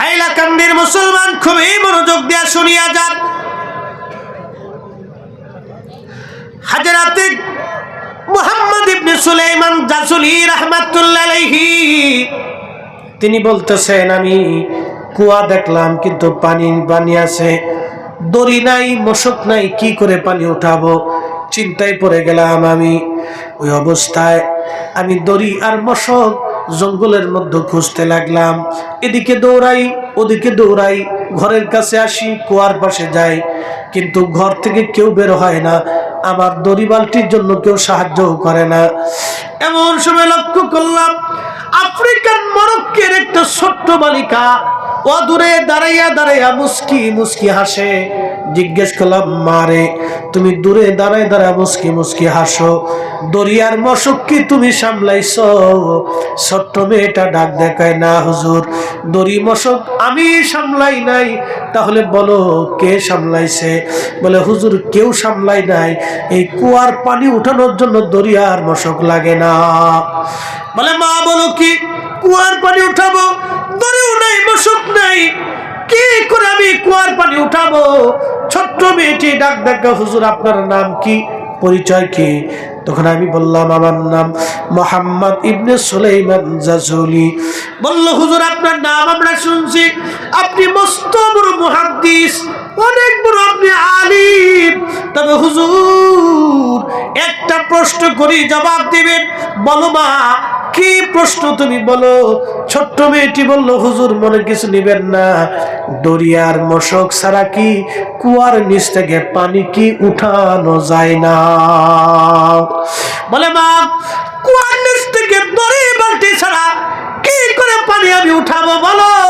হাইলাকান্দির মুসলমান খুবই মনোযোগ দিয়া শুনিয়া যান। হাজরাতে মুহাম্মদ ইবনে সুলাইমান জাসুলি রাহমাতুল্লাহ তিনি বলতেছেন, আমি কুয়া দেখলাম, কিন্তু পানি পানি আছে। দড়ি নাই, মশক নাই, কি করে পানি উঠাবো? চিন্তায় পড়ে গেলাম আমি। ওই অবস্থায় আমি দড়ি আর মশক জঙ্গলের মধ্যে খুঁজতে লাগলাম। এদিকে দৌড়াই, ওদিকে দৌড়াই, ঘরের কাছে আসি, কুয়ার পাশে যাই। কিন্তু ঘর থেকে কেউ বের হয় না। আমার দড়ি বালতির জন্য কেউ সাহায্যও করে না। এমন সময় লক্ষ্য করলাম আফ্রিকান মরক্কের একটা ছোট্ট বালিকা ও দূরে দাঁড়াইয়া দাঁড়াইয়া মুস্কি মুস্কি হাসে। জিজ্ঞেস করলাম, মারে, তুমি দূরে দাঁড়ায় দাঁড়ায় মুস্কি মুস্কি হাসো। দরিয়ার মশক কি তুমি সামলাইছ? ছোট্ট মেয়েটা ডাক দেখায়, না, হুজুর, দড়ি মশক আমি সামলাই নাই। তাহলে বলো, কে সামলাইছে? বলে, হুজুর, কেউ সামলাই নাই। এই কুয়ার পানি উঠানোর জন্য দরিয়ার মশক লাগে না। বলে, মা, বলো কি? কুয়ার পানি উঠাবো? দড়িও নাই করে আমি কুয়ার পানি উঠাবো। ছোট্ট মেয়েটি ডাক দেখা হুজুর, আপনার নাম কি? পরিচয় কি? তখন আমি বললাম, আমার নাম মোহাম্মদ ইবনে সুলাইমান জাজুলি। বলল, হুজুর, আপনার নাম আমরা শুনছি। আপনি মস্ত বড় মুহাদ্দিস। অনেক বড় আপনি আলিম। তবে হুজুর, একটা প্রশ্ন করি, জবাব দিবেন। বলো মা, কি প্রশ্ন তুমি বলো? ছোট্ট মেয়েটি বলল, হুজুর, মনে কিছু নিবেন না। দরিয়ার মশক ছাড়া কি কুয়ার নিচ থেকে পানি কি উঠানো যায় না? বলে মা, কুয়ার নিচ থেকে দড়ি বালতি ছাড়া কি করে পানি আমি উঠাবো বলো?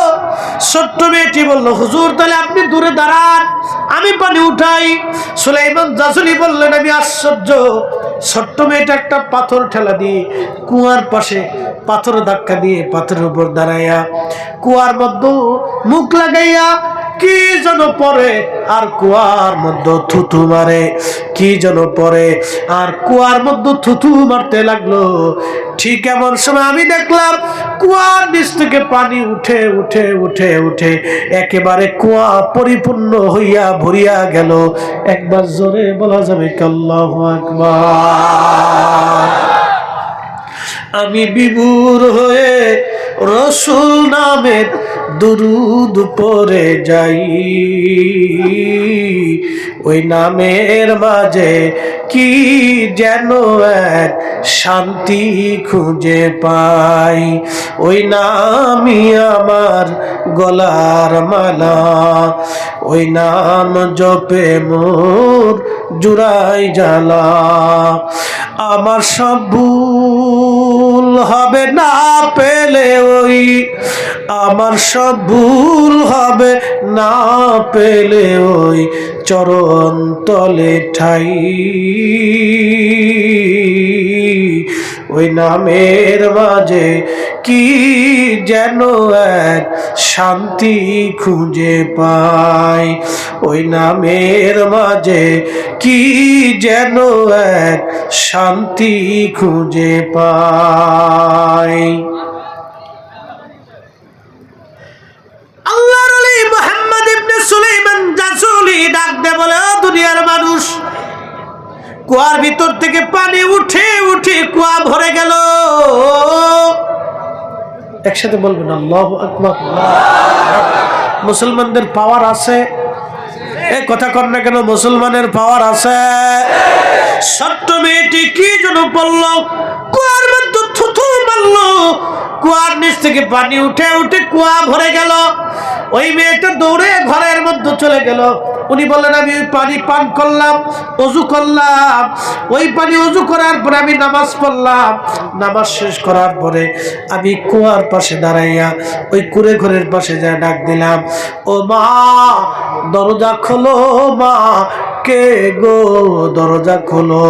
ছোট্ট মেয়েটি বলল, হুজুর, তাহলে আপনি দূরে দাঁড়ান, আমি পানি উঠাই। সুলাইমান জাসুলি বললেন, আমি আশ্চর্য, ছোট্ট মেয়েটা একটা পাথর ঠেলা দিয়ে কুয়ার পাশে পাথর ধাক্কা দিয়ে পাথরের উপর দাঁড়াইয়া কুয়ার মধ্যে মুখ লাগাইয়া কি যেন পরে? আর কুয়ার মধ্যে থুতু মারে। কি যেন পরে? আর কুয়ার মধ্যে থুতু মারতে লাগল। ঠিক এমন সময় আমি দেখলাম, কুয়ার নিচ থেকে পানি উঠে উঠে উঠে উঠে একেবারে কুয়া পরিপূর্ণ হইয়া ভরিয়া গেল। একবার জোরে বলা যাবে কাল্লাহ আকবার। আমি বিভুর হয়ে রসুল নামের দুরুদ পরে যাই। ওই নামের মাঝে কি যেন এক শান্তি খুঁজে পাই। ওই নামই আমার গলার মালা। ওই নাম জপে মোর জুড়াই জ্বালা। আমার সব ভুল হবে না পেলে ওই, আমার সব ভুল হবে না পেলে ওই চরণ তলে ঠাই। ওই নামের মাঝে কি যেন এক শান্তি খুঁজে পাই? ওই নামের মাঝে কি যেন এক শান্তি খুঁজে জাসুলি ডাক দে বলে দুনিয়ার মানুষ, কুয়ার ভিতর থেকে পানি উঠে উঠে কুয়া ভরে গেল। একসাথে বলবেন, আল্লাহ আকবার। মুসলমানদের পাওয়ার আছে। এ কথা কর না কেন, মুসলমানের পাওয়ার আছে। ছোট্ট মেয়েটি কি যেন বলল, কুয়ার মধ্যে থুথু মারল। কুয়ার নিচ থেকে পানি উঠে উঠে কুয়া ভরে গেল। ওই মেয়েটা দৌড়ে ঘরের মধ্যে চলে গেল। উনি বললেন, আমি ওই পানি পান করলাম, অজু করলাম। ওই পানি অজু করার পরে আমি নামাজ পড়লাম। নামাজ শেষ করার পরে আমি কুয়ার পাশে দাঁড়াইয়া ওই কুড়ে ঘরের পাশে যা ডাক দিলাম, ও মা, দরজা খোলো মা কে গো দরজা খোলো?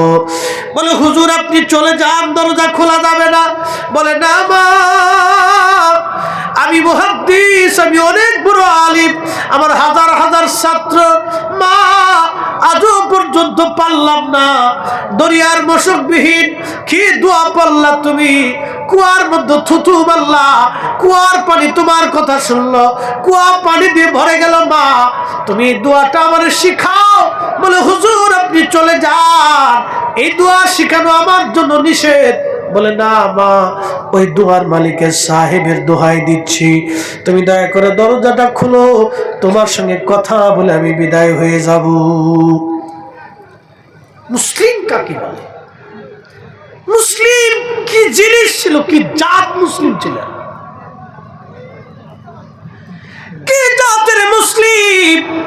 বলে, হুজুর, আপনি চলে যান, দরজা খোলা যাবে না। বলে, না মা, আমি মুহাদ্দিস, আমি অনেক বড় আলিম, আমার হাজার হাজার ছাত্র। মা, আজও পর্যন্ত পারলাম না। দরিয়ার মশকবিহীন কি দোয়া পাল্লা তুমি? কুয়ার মধ্যে থুতু মারলা। কুয়ার পানি তোমার কথা শুনলো। কুয়া পানি দিয়ে ভরে গেল মা। তুমি দোয়াটা আমার শিখাও। বলে, হুজুর, আপনি চলে যান। এই দোয়া শিখানো আমার জন্য নিষেধ। বলে, না মা, ওই দোয়ার মালিকের সাহেবের দোহাই দিচ্ছি। তুমি দয়া করে দরজাটা খুলো। তোমার সঙ্গে কথা বলে আমি বিদায় হয়ে যাব। মুসলিম কাকে বলে? মুসলিম কি জিনিস ছিল? কি জাত মুসলিম ছিল? কি জাতের মুসলিম?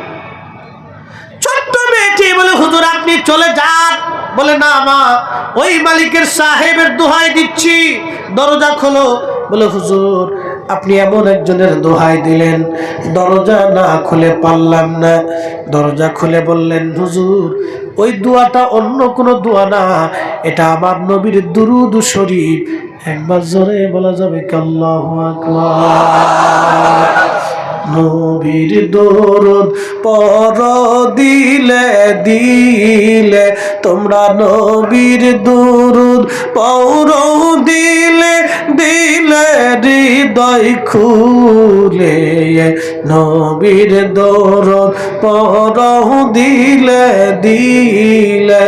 ছোট্ট মেয়েটি বলে, হুজুর, আপনি চলে যান। বলে, না মা ওই মালিকের সাহেবের দোহাই দিচ্ছি। দরজা খোলো। বলে, হুজুর আপনি এমন একজনের দোহাই দিলেন। দরজা না খুলে পারলাম না। দরজা খুলে বললেন, হুজুর, ওই দোয়াটা অন্য কোনো দোয়া না। এটা আমার নবীর দুরুদ শরীফ। একবার জোরে বলা যাবে কাল্লাহু নবীর দরদ পর দিলে দিলে তোমরা নবীর দরদ পর দিলে দিলে হৃদয় খুলে। নবীর দরদ পর দিলে দিলে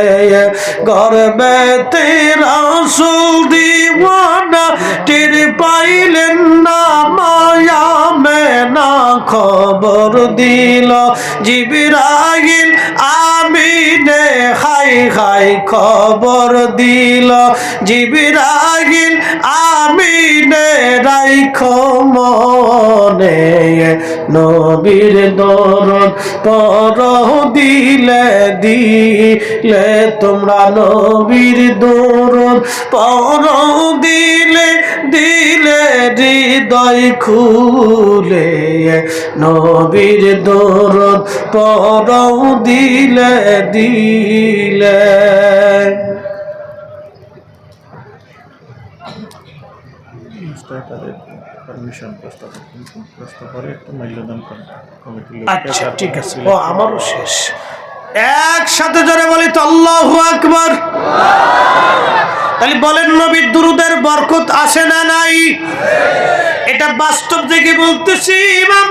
গর্বে তেরা সুল দিওয়ানা, টের পাইলেন না মায়া মেনা। খবর দিল জিবিরাগিল আমিনে হাই হাই খবর দিল জিবিরাগিল আমিনে রাইখ মনে। নবীর দরদ পর দিলে দিলে তোমরা নবীর দরদ। পর দিলে দিলে হৃদয় খুলে। নবীর দরদ পর দিলে দিলে আচ্ছা ঠিক আছে। ও আমারও শেষ। একসাথে জোরে বলি তো আল্লাহ আকবার। তাহলে বলেন নবীর দুরুদের বরকত আসে না নাই? এটা বাস্তব থেকে বলতেছি ইমাম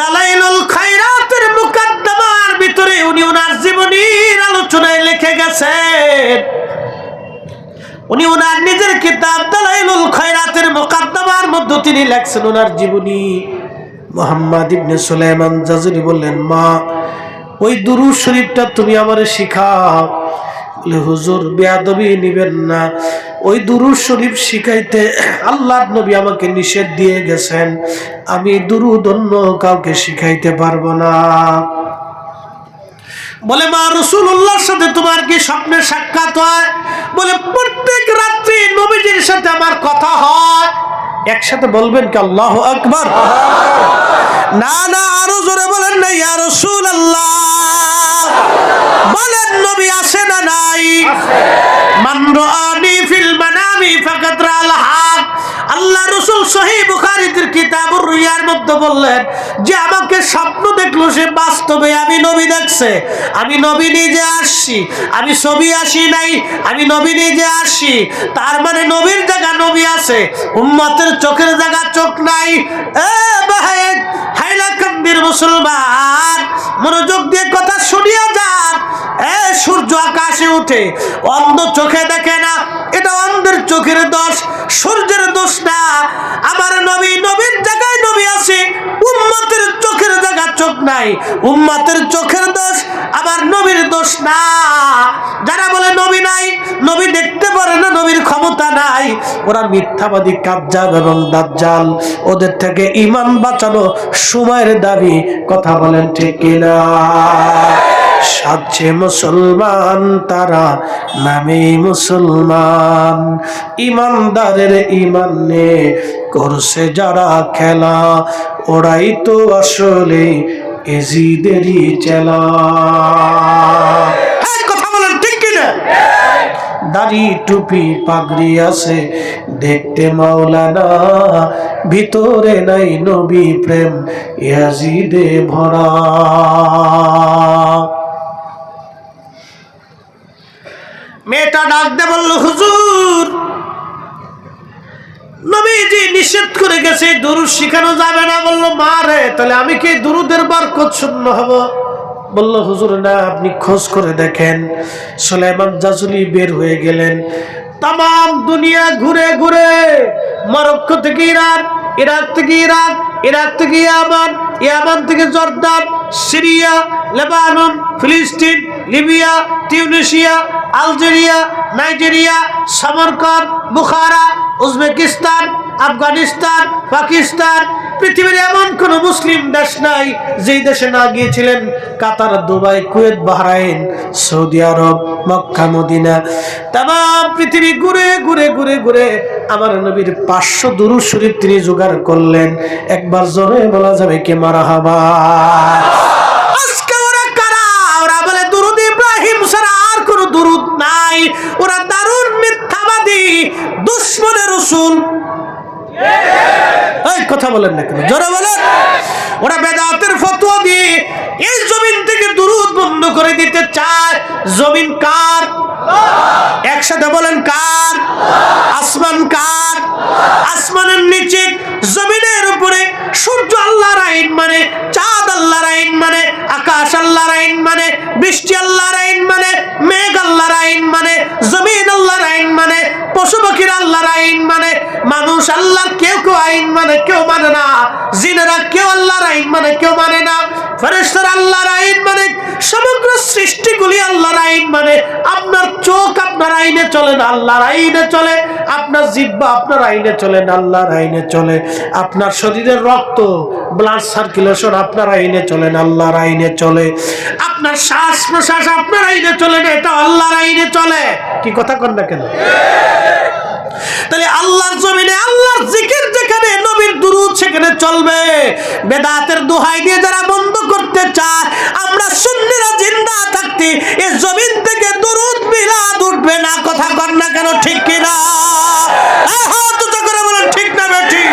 দালাইলুল খায়রাতের মুকাদ্দমার ভিতরে উনি ওনার জীবনীর আলোচনায় লিখে গেছেন। উনি ওনার নিজের কিতাব দালাইলুল খায়রাতের মুকাদ্দমার মধ্যে তিনি লেখছেন ওনার জীবনী। মোহাম্মদ ইবনে সুলাইমান জাজুরি বললেন, মা, ওই দুরুদ শরীফটা তুমি আমারে শিখাও। বলে, হুজুর, বেয়াদবি নিবেন না। ওই দুরুদ শরীফ শিখাইতে আল্লাহ নবী আমাকে নিষেধ দিয়ে গেছেন। আমি দুরুদ অন্য কাউকে শিখাইতে পারব না। বলে মা রসুল্লাহর সাথে তোমার কি স্বপ্নে সাক্ষাৎ হয়? বলে প্রত্যেক রাত্রি নবীজির সাথে আমার কথা হয়। একসাথে বলবেন কি আল্লাহ আকবর? না না আরও জোরে বলেন না ইয়া রসুল আল্লাহ বলেন নবী আসে না নাই? ফিল মানামি হক আল্লাহ রাসূল সহিহ বুখারীর কিতাবুর রুয়ার মধ্যে বললেন যে আমাকে স্বপ্ন দেখল সে বাস্তবে আমি নবী দেখছে। আমি নবী নিজে আসছি আমি ছবি আসি নাই আমি নবী নিজে আসছি। তার মানে নবীর জায়গা নবী আছে উম্মতের চোখের জায়গা চোখ নাই। এ বাহেদ হাইলাকান্দির মুসলমান। মনোযোগ দিয়ে কথা শুনিয়া যান এ, সূর্য আকাশে উঠে। অন্ধ চোখে দেখে না। এটা অন্ধের চোখের দোষ, সূর্যের দোষ না। আমার নবী নবীর জায়গায় নবী আছে, উম্মতের চোখ নাই, উম্মাতের চোখের দোষ আমার নবীর দোষ না। যারা বলে নবী নাই, নবী দেখতে পারে না নবীর ক্ষমতা নাই, ওরা মিথ্যাবাদী কাবজাল এবং দাজ্জাল। ওদের থেকে ইমান বাঁচানো সময়ের দাবি, কথা বলেন ঠিক কিনা? সাজছে মুসলমান তারা নামে মুসলমান। ইমানদারের ইমান করছে যারা খেলা, ওরাই তো আসলে এজিদেরই চেলা। কিনা দাড়ি, টুপি, পাগড়ি আছে, দেখতে মাওলানা, ভিতরে নাই নবী প্রেম ইয়াজিদে ভরা। মেয়েটা ডাক দে বলল, হুজুর, নবীজি নিষেধ করে গেছে, দুরুদ শিখানো যাবে না। বলল, মা রে, তাহলে আমি কি দুরুদের বরকত শূন্য হব? বলল, হুজুর, না, আপনি খোঁজ করে দেখেন। সুলাইমান জাজুলি বের হয়ে গেলেন। তাম দুনিয়া ঘুরে ঘুরে মরক্কো থেকে ইরান ইরাক থেকে ইরাক ইরাক থেকে ইয়ামান ইয়ামান থেকে জর্দান, সিরিয়া, লেবানন, ফিলিস্তিন, Libya, Tunisia, Algeria, Nigeria, Samarkand, Bukhara, Uzbekistan, Afghanistan, Pakistan পৃথিবীর এমন কোন মুসলিম দেশ নাই, যেই দেশে না গিয়েছিলেন Qatar, Dubai, Kuwait, Bahrain, Saudi Arab, Mecca, Medina. তাম পৃথিবী ঘুরে ঘুরে ঘুরে ঘুরে আমার নবীর পাঁচশো দুরু শরীফ তিনি জোগাড় করলেন। একবার জোরে বলা যাবে কে মারা হাবা? দুরুদ নাই। ওরা দারুণ মিথ্যাবাদী, দুশ্মনের রসুল। কথা বলেন না কেন? জোরে বলেন। ওরা বেদাতের ফতোয়া দিয়ে এই জমিন থেকে দুরুদ বন্ধ করে দিতে চায়। জমিন কার? একসাথে বলেন কার? আসমান কার? আসমানের নিচে জমিনের উপরে সূর্য আল্লাহর আইন মানে চাঁদ আল্লাহর আইন মানে আকাশ আল্লাহর আইন মানে বৃষ্টি আল্লাহর আইন মানে মেঘ আল্লাহর আইন মানে জমিন আল্লাহর আইন মানে পশু পাখির আল্লাহর আইন মানে মানুষ আল্লাহর কেউ কেউ আইন মানে কেউ মানে না। জিনেরা কেউ আল্লাহর আইন মানে কেউ মানে না। ফেরেশতারা আল্লাহর আইন মানে সমগ্র সৃষ্টিগুলি আল্লাহর আইন মানে। আপনার চোখ আপনার আইনে চলে না, আল্লাহর আইনে চলে। আপনার জিব্বা আপনার আইনে চলে না, আল্লাহর আইনে চলে। আপনার শরীরের রক্ত ব্লাড সার্কুলেশন আপনার আইনে চলে না, আল্লাহর আইনে চলে। আপনার শ্বাস প্রশ্বাস আপনার আইনে চলে না, এটা আল্লাহর আইনে চলে। কি কথা কন না কেন? তাহলে আল্লাহর জমিনে আল্লাহর জিকির যেখানে, নবীর দুরুদ সেখানে চলবে। বেদাতের দোহাই দিয়ে যারা বন্ধ করতে চায়, আমরা সুন্নিরা জিন্দা থাকতে এ জমিন থেকে দুরুদ মিলাদ উঠবে না, কথা কর না কেন, ঠিক কিনা? এই হাত উঁচু করে বলেন, ঠিক না ঠিক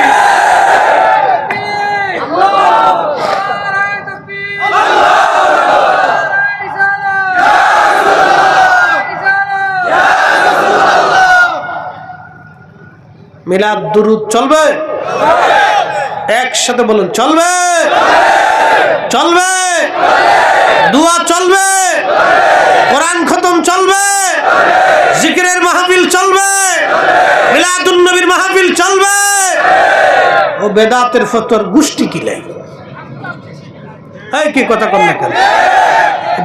মিলাদ, দুরুদ চলবে? একসাথে বলুন, চলবে? চলবে? দুয়া চলবে? কোরআন খতম চলবে? জিকিরের মাহফিল চলবে? মিলাদুন নবীর মাহফিল চলবে? ও বেদাতের ফতোয়ার গোষ্ঠী এই কি কথা কর না কেন?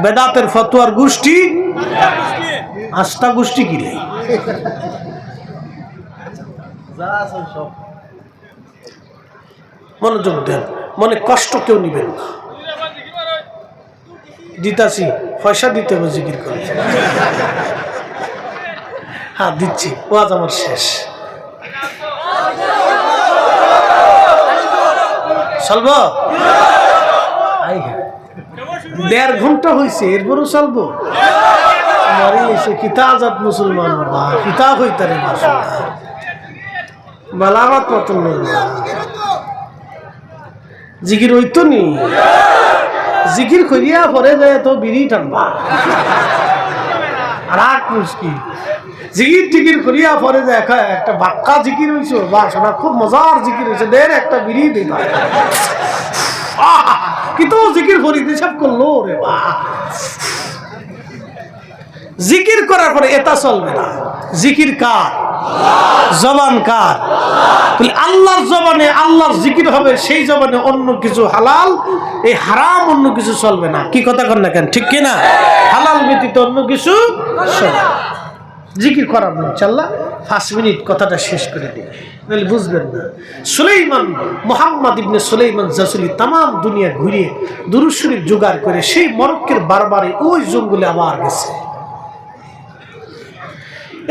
বেদাতের ফতোয়ার গোষ্ঠী আস্থা গোষ্ঠী মনোযোগ দেন, মনে কষ্ট কেউ নিবেন না। দিতাছি, পয়সা দিতে হবে, জিকির করে হ্যাঁ দিচ্ছি, ওয়াজ আমার শেষ। চলব হ্যাঁ। দেড় ঘণ্টা হয়েছে এরপরও চলবো মারি এসে কিতা আজাদ মুসলমান কিতা হইতারে বাসা বালাবাত পতন জিকির হইতো নি। জিকির করিয়া পরে যায় তো বিড়ি টানবা। আর এক মুশকিল জিকির টিকির করিয়া পরে যায় একা- একটা বাক্কা জিকির হইছো। বা, শোনা, খুব মজার জিকির হয়েছে দেন একটা বিড়ি দিবা। কিন্তু জিকির করিতে সব করল রে বা। জিকির করার পরে এটা চলবে না। জিকির কার? জবান কার? বলি আল্লাহর জবানে আল্লাহর জিকির হবে, সেই জবানে অন্য কিছু হালাল, এই হারাম অন্য কিছু চলবে না। কি কথা কর না কেন? ঠিক কি না হালাল ব্যতীত অন্য কিছু জিকির করার না ইনশাল্লাহ পাঁচ মিনিট কথাটা শেষ করে দিই। নাহলে বুঝবেন না। সুলেইমান, মোহাম্মদ ইবনে সুলেইমান জাসুলি তাম দুনিয়া ঘুরিয়ে দুরুশরীফ জোগাড় করে সেই মরক্কের বারবারে ওই জঙ্গলে আবার গেছে।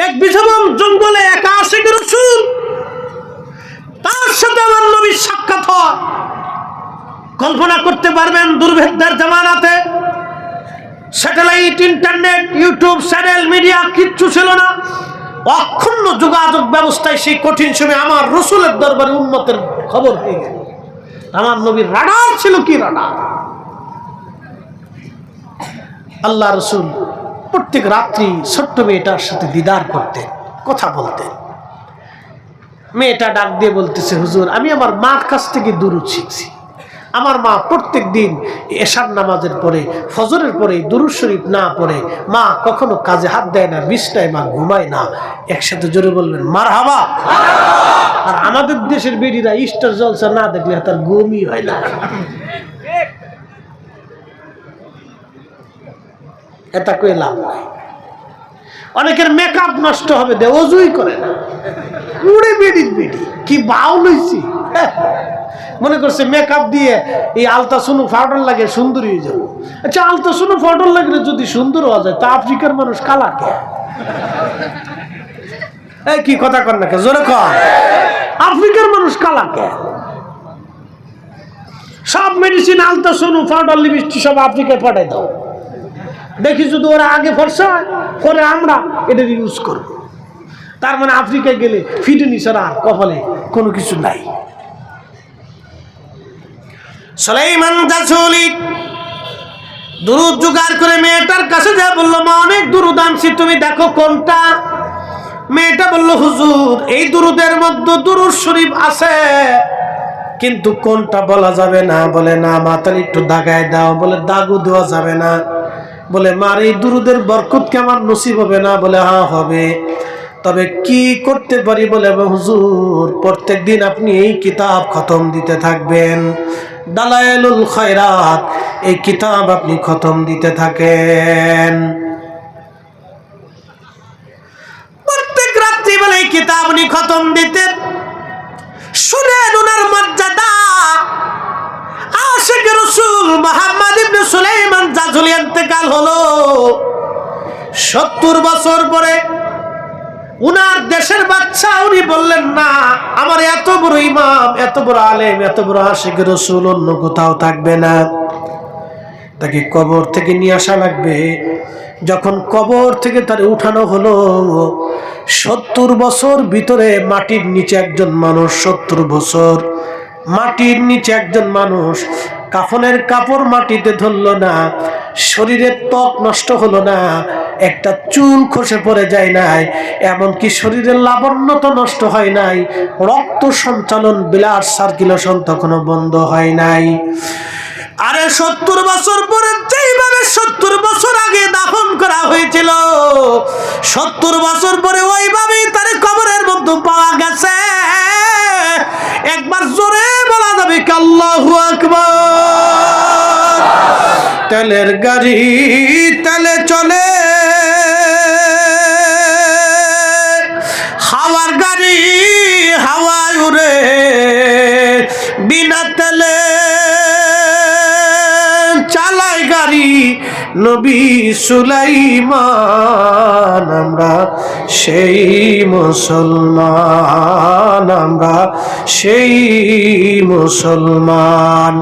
এক বিধবম জঙ্গলে একা আসে রসুল? তার সাথে আমার নবীর সাক্ষাৎ হয়। কল্পনা করতে পারবেন দুর্ভেদ্যের জামানাতে satellite, internet, YouTube, channel, media, কিচ্ছু ছিল না। অক্ষুণ্ণ যোগাযোগ ব্যবস্থায় সেই কঠিন সময় আমার রসুলের দরবারে উন্নতের খবর হয়ে গেল। আমার নবীর রাডার ছিল কি রাডার? আল্লাহ রসুল প্রত্যেক রাত্রি ছোট্ট মেয়েটার সাথে দিদার করতেন কথা বলতেন মেয়েটা ডাক দিয়ে বলতেছে, হুজুর, আমি আমার মার কাছ থেকে দুরুদ শিখছি। আমার মা প্রত্যেক দিন এশার নামাজের পরে, ফজরের পরে, দুরুদ শরীফ না পড়ে, মা কখনো কাজে হাত দেয় না, বিছনায় মা ঘুমায় না। একসাথে জোরে বলবেন মার হাবা আর আমাদের দেশের বেডিরা ইস্টার জলসা না দেখলে তার ঘুমই হয় না। এটা কয়ে লাভ নাই। অনেকের মেকআপ নষ্ট হবে দে, অজুই করে না। উড়ে বেডি বেডি, কি বাউল হইছি হ্যাঁ। মনে করছে মেকআপ দিয়ে এই আলতা শুনু পাউডার লাগে, সুন্দরী হয়ে যাব। আচ্ছা আলতা শুনু পাউডার লাগলে যদি সুন্দর হওয়া যায়, তা আফ্রিকার মানুষ কালা কে? এই কি কথা কর না কে? জোরে কর। আফ্রিকার মানুষ কালা কে? সব মেডিসিন আলতা শুনু পাউডার লিপস্টিক সব আফ্রিকায় পাঠাই দাও। দেখি যদি ওরা আগে ফর্সা হয়, পরে আমরা এটা ইউজ করব। তার মানে আফ্রিকায় গেলে ফিটনি ছাড়া কপালে কোনো কিছু নাই। সুলাইমান জাসুলি দুরুদ জোগাড় করে মেয়েটার কাছে যা বলল, মা, অনেক দুরুদ আনছি, তুমি দেখো কোনটা? মেয়েটা বলল, হুজুর, এই দুরুদের মধ্যে দুরুদ শরীফ আছে, কিন্তু কোনটা বলা যাবে না? বলে, না মাতাল একটু দাগায় দাও। বলে দাগু দেওয়া যাবে না। বলে মার এই দুরুদের বরকত কি আমার নসিব হবে না। বলে হ্যাঁ হবে। তবে কি করতে পারি? বলে হুজুর প্রত্যেক দিন আপনি এই কিতাব খতম দিতে থাকবেন। দালায়েলুল খয়রাত, এই কিতাব আপনি খতম দিতে থাকেন। প্রত্যেক রাত্রিবেলা এই কিতাব উনি খতম দিতেন শুনেন ওনার মর্যাদা আশেখ রসুল মোহাম্মদ ইবনে সুলাইমান সত্তর বছর পরে উনার দেশের বাচ্চা, উনি বললেন, না, আমার এত বড় ইমাম, এত বড় আলেম, এত বড় আশেখ রসুল, অন্য কোথাও থাকবে না। তাকে কবর থেকে নিয়ে আসা লাগবে। যখন কবর থেকে তার উঠানো হলো, সত্তর বছর ভিতরে মাটির নিচে একজন মানুষ, সত্তর বছর মাটির নিচে একজন মানুষ কাফনের কাপড় মাটিতে ধরলো না, শরীরের ত্বক নষ্ট হলো না, একটা চুল খসে পড়ে যায় নাই, এমনকি শরীরের লাবণ্য তো নষ্ট হয় নাই, রক্ত সঞ্চালন বিলাস সার্কুলেশন তখনও বন্ধ হয় নাই। আরে সত্তর বছর পরে যেইভাবে সত্তর বছর আগে দাফন করা হয়েছিল, সত্তর বছর পরে ওইভাবেই তার কবরের মধ্যে পাওয়া গেছে। একবার জোরে বলা যাবে কাল্লাহু আকবার। তেলের গাড়ি তেলে চলে। নবী সুলাইমান, আমরা সেই মুসলমান, আমরা সেই মুসলমান।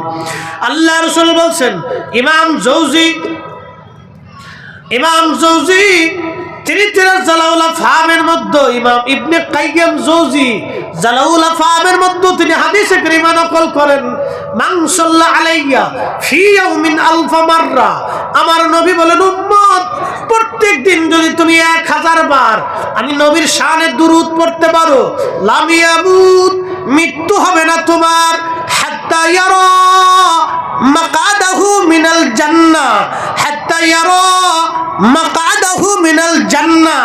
আল্লাহ রসুল বলছেন, ইমাম জৌজি ইমাম জৌজি প্রত্যেক দিন যদি তুমি এক হাজার বার আমি নবীর শানে দুরুদ পড়তে পারো লামিয়ামুত মৃত্যু হবে না তোমার, হাত্তা ইয়ারা মাকাদাহু মিনাল জান্নাহ, হাত্তা মাকাদাহু মিনাল জান্নাহ।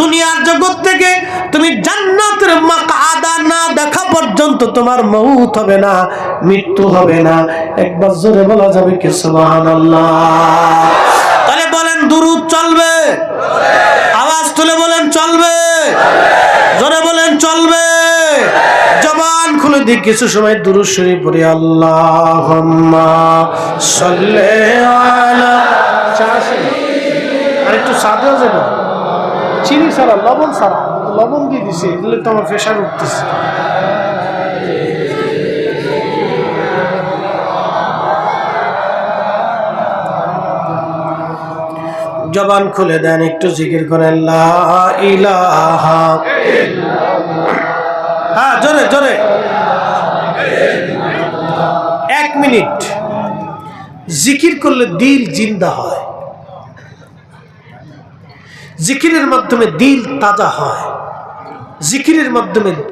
দুনিয়ার জগৎ থেকে তুমি জান্নাতের মাকাদা না দেখা পর্যন্ত তোমার মৌত হবে না, মৃত্যু হবে না। একবার জোরে বলা যাবে কি সুবহানাল্লাহ? তাহলে বলেন, দুরুদ চলবে। আওয়াজ তুলে বলেন, চলবে। জোরে বলেন, চলবে। জবান খুলে দিই কিছু সময় দুরুদ শরীফ পড়ি, আল্লাহুম্মা সাল্লি আলা একটু সাদা চিনি ছাড়া, লবণ ছাড়া, লবণ দিয়ে দিছে, এগুলো তো আমার প্রেশার উঠতেছে। জবান খুলে দেন, একটু জিকির করেন হ্যাঁ জোরে জোরে। এক মিনিট। জিকির করলে দিল জিন্দা হয়। জিকিরের মাধ্যমে দিল তাজা হয়। জিকিরের মাধ্যমে